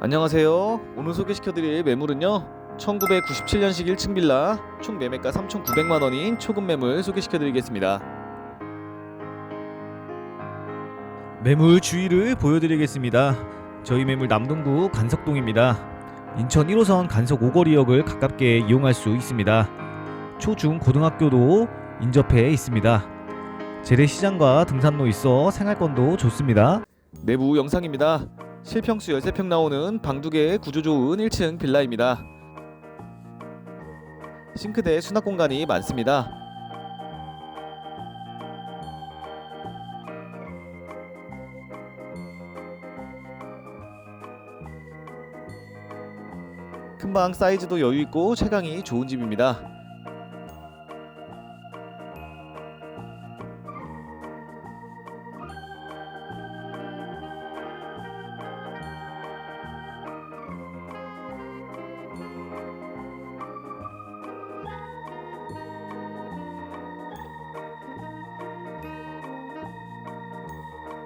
안녕하세요. 오늘 소개시켜드릴 매물은요. 1997년식 1층 빌라 총 매매가 3,900만 원인 초급 매물 소개시켜드리겠습니다. 매물 주위를 보여드리겠습니다. 저희 매물 남동구 간석동입니다. 인천 1호선 간석 5거리역을 가깝게 이용할 수 있습니다. 초중 고등학교도 인접해 있습니다. 재래시장과 등산로 있어 생활권도 좋습니다. 내부 영상입니다. 실평수 13평 나오는 방 두 개의 구조 좋은 1층 빌라입니다. 싱크대 수납 공간이 많습니다. 큰 방 사이즈도 여유 있고 채광이 좋은 집입니다.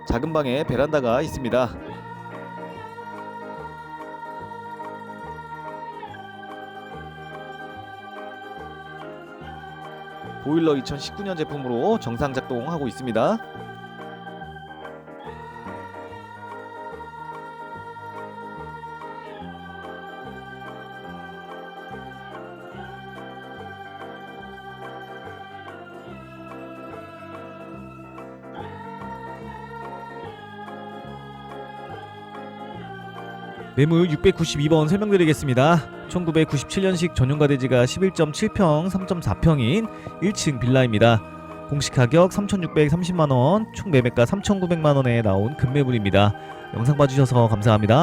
작은 방에 베란다가 있습니다. 보일러 2019년 제품으로 정상 작동하고 있습니다. 매물 692번 설명드리겠습니다. 1997년식 전용가 대지가 11.7평, 3.4평인 1층 빌라입니다. 공시 가격 3,630만 원, 총 매매가 3,900만 원에 나온 금매물입니다. 영상 봐주셔서 감사합니다.